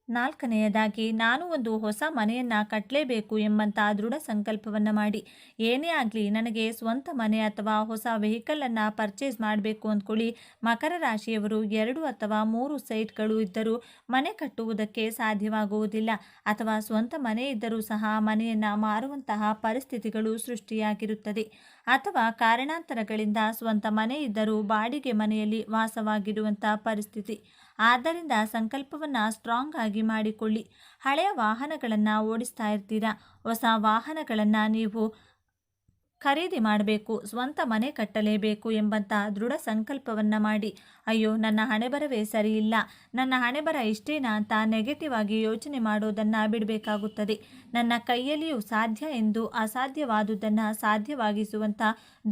ನಾಲ್ಕನೆಯದಾಗಿ, ನಾನು ಒಂದು ಹೊಸ ಮನೆಯನ್ನು ಕಟ್ಟಲೇಬೇಕು ಎಂಬಂಥ ದೃಢ ಸಂಕಲ್ಪವನ್ನು ಮಾಡಿ. ಏನೇ ಆಗಲಿ, ನನಗೆ ಸ್ವಂತ ಮನೆ ಅಥವಾ ಹೊಸ ವೆಹಿಕಲನ್ನು ಪರ್ಚೇಸ್ ಮಾಡಬೇಕು ಅಂದ್ಕೊಳ್ಳಿ. ಮಕರ ರಾಶಿಯವರು ಎರಡು ಅಥವಾ ಮೂರು ಸೈಟ್ಗಳು ಇದ್ದರೂ ಮನೆ ಕಟ್ಟುವುದಕ್ಕೆ ಸಾಧ್ಯವಾಗುವುದಿಲ್ಲ. ಅಥವಾ ಸ್ವಂತ ಮನೆ ಇದ್ದರೂ ಸಹ ಮನೆಯನ್ನು ಮಾರುವಂತಹ ಪರಿಸ್ಥಿತಿಗಳು ಸೃಷ್ಟಿಯಾಗಿರುತ್ತದೆ. ಅಥವಾ ಕಾರಣಾಂತರಗಳಿಂದ ಸ್ವಂತ ಮನೆ ಇದ್ದರೂ ಬಾಡಿಗೆ ಮನೆಯಲ್ಲಿ ವಾಸವಾಗಿರುವಂಥ ಪರಿಸ್ಥಿತಿ. ಆದ್ದರಿಂದ ಸಂಕಲ್ಪವನ್ನು ಸ್ಟ್ರಾಂಗ್ ಆಗಿ ಮಾಡಿಕೊಳ್ಳಿ. ಹಳೆಯ ವಾಹನಗಳನ್ನು ಓಡಿಸ್ತಾ ಇರ್ತೀರಾ? ಹೊಸ ವಾಹನಗಳನ್ನು ನೀವು ಖರೀದಿ ಮಾಡಬೇಕು, ಸ್ವಂತ ಮನೆ ಕಟ್ಟಲೇಬೇಕು ಎಂಬಂತ ದೃಢ ಸಂಕಲ್ಪವನ್ನು ಮಾಡಿ. ಅಯ್ಯೋ, ನನ್ನ ಹಣೆಬರವೇ ಸರಿಯಿಲ್ಲ. ನನ್ನ ಹಣೆಬರ ಇಷ್ಟೇನಾ ಅಂತ ನೆಗೆಟಿವ್ ಆಗಿ ಯೋಚನೆ ಮಾಡೋದನ್ನು ಬಿಡಬೇಕಾಗುತ್ತದೆ. ನನ್ನ ಕೈಯಲ್ಲಿಯೂ ಸಾಧ್ಯ ಎಂದು ಅಸಾಧ್ಯವಾದುದನ್ನು ಸಾಧ್ಯವಾಗಿಸುವಂಥ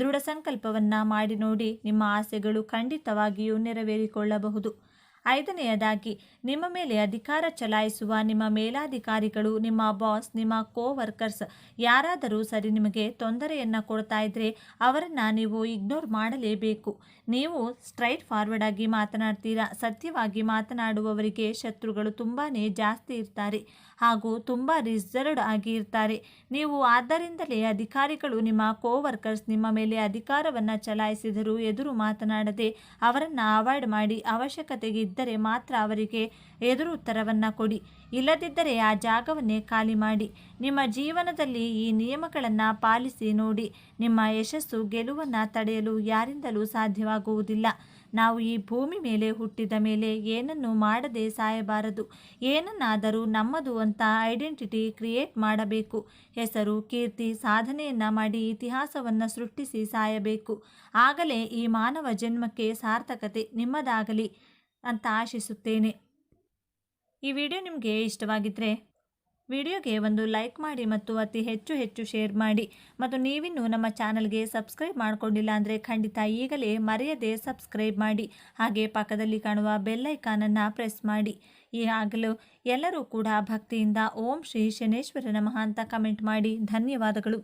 ದೃಢ ಸಂಕಲ್ಪವನ್ನು ಮಾಡಿ ನೋಡಿ ನಿಮ್ಮ ಆಸೆಗಳು ಖಂಡಿತವಾಗಿಯೂ ನೆರವೇರಿಕೊಳ್ಳಬಹುದು. ಐದನೆಯದಾಗಿ, ನಿಮ್ಮ ಮೇಲೆ ಅಧಿಕಾರ ಚಲಾಯಿಸುವ ನಿಮ್ಮ ಮೇಲಾಧಿಕಾರಿಗಳು, ನಿಮ್ಮ ಬಾಸ್, ನಿಮ್ಮ ಕೋ ವರ್ಕರ್ಸ್ ಯಾರಾದರೂ ಸರಿ ನಿಮಗೆ ತೊಂದರೆಯನ್ನು ಕೊಡ್ತಾ ಇದ್ದರೆ ಅವರನ್ನು ನೀವು ಇಗ್ನೋರ್ ಮಾಡಲೇಬೇಕು. ನೀವು ಸ್ಟ್ರೈಟ್ ಫಾರ್ವರ್ಡ್ ಆಗಿ ಮಾತನಾಡ್ತೀರಾ? ಸತ್ಯವಾಗಿ ಮಾತನಾಡುವವರಿಗೆ ಶತ್ರುಗಳು ತುಂಬಾ ಜಾಸ್ತಿ ಇರ್ತಾರೆ ಹಾಗೂ ತುಂಬ ರಿಸರ್ವ್ಡ್ ಆಗಿ ಇರ್ತಾರೆ. ನೀವು ಆದ್ದರಿಂದಲೇ ಅಧಿಕಾರಿಗಳು ನಿಮ್ಮ ಕೋವರ್ಕರ್ಸ್ ನಿಮ್ಮ ಮೇಲೆ ಅಧಿಕಾರವನ್ನು ಚಲಾಯಿಸಿದರೂ ಎದುರು ಮಾತನಾಡದೆ ಅವರನ್ನು ಅವಾಯ್ಡ್ ಮಾಡಿ ಅವಶ್ಯಕತೆಗೆ ಇದ್ದರೆ ಮಾತ್ರ ಅವರಿಗೆ ಎದುರು ಉತ್ತರವನ್ನು ಕೊಡಿ. ಇಲ್ಲದಿದ್ದರೆ ಆ ಜಾಗವನ್ನೇ ಖಾಲಿ ಮಾಡಿ. ನಿಮ್ಮ ಜೀವನದಲ್ಲಿ ಈ ನಿಯಮಗಳನ್ನು ಪಾಲಿಸಿ ನೋಡಿ. ನಿಮ್ಮ ಯಶಸ್ಸು ಗೆಲುವನ್ನು ತಡೆಯಲು ಯಾರಿಂದಲೂ ಸಾಧ್ಯವಾಗುವುದಿಲ್ಲ. ನಾವು ಈ ಭೂಮಿ ಮೇಲೆ ಹುಟ್ಟಿದ ಮೇಲೆ ಏನನ್ನು ಮಾಡದೆ ಸಾಯಬಾರದು. ಏನನ್ನಾದರೂ ನಮ್ಮದು ಅಂತ ಐಡೆಂಟಿಟಿ ಕ್ರಿಯೇಟ್ ಮಾಡಬೇಕು. ಹೆಸರು, ಕೀರ್ತಿ, ಸಾಧನೆಯನ್ನು ಮಾಡಿ ಇತಿಹಾಸವನ್ನು ಸೃಷ್ಟಿಸಿ ಸಾಯಬೇಕು. ಆಗಲೇ ಈ ಮಾನವ ಜನ್ಮಕ್ಕೆ ಸಾರ್ಥಕತೆ ನಿಮ್ಮದಾಗಲಿ. ಅಂತ ಆಶಿಸುತ್ತೇನೆ. ಈ ವಿಡಿಯೋ ನಿಮಗೆ ಇಷ್ಟವಾಗಿದ್ದರೆ ವಿಡಿಯೋಗೆ ಒಂದು ಲೈಕ್ ಮಾಡಿ ಮತ್ತು ಅತಿ ಹೆಚ್ಚು ಹೆಚ್ಚು ಶೇರ್ ಮಾಡಿ ಮತ್ತು ನೀವಿನ್ನೂ ನಮ್ಮ ಚಾನಲ್ಗೆ ಸಬ್ಸ್ಕ್ರೈಬ್ ಮಾಡಿಕೊಂಡಿಲ್ಲ ಅಂದರೆ ಖಂಡಿತ ಈಗಲೇ ಮರೆಯದೆ ಸಬ್ಸ್ಕ್ರೈಬ್ ಮಾಡಿ. ಹಾಗೆ ಪಕ್ಕದಲ್ಲಿ ಕಾಣುವ ಬೆಲ್ಲೈಕಾನನ್ನು ಪ್ರೆಸ್ ಮಾಡಿ. ಈಗಾಗಲೂ ಎಲ್ಲರೂ ಕೂಡ ಭಕ್ತಿಯಿಂದ ಓಂ ಶ್ರೀ ಶನೇಶ್ವರ ನಮಃ ಅಂತ ಕಮೆಂಟ್ ಮಾಡಿ. ಧನ್ಯವಾದಗಳು.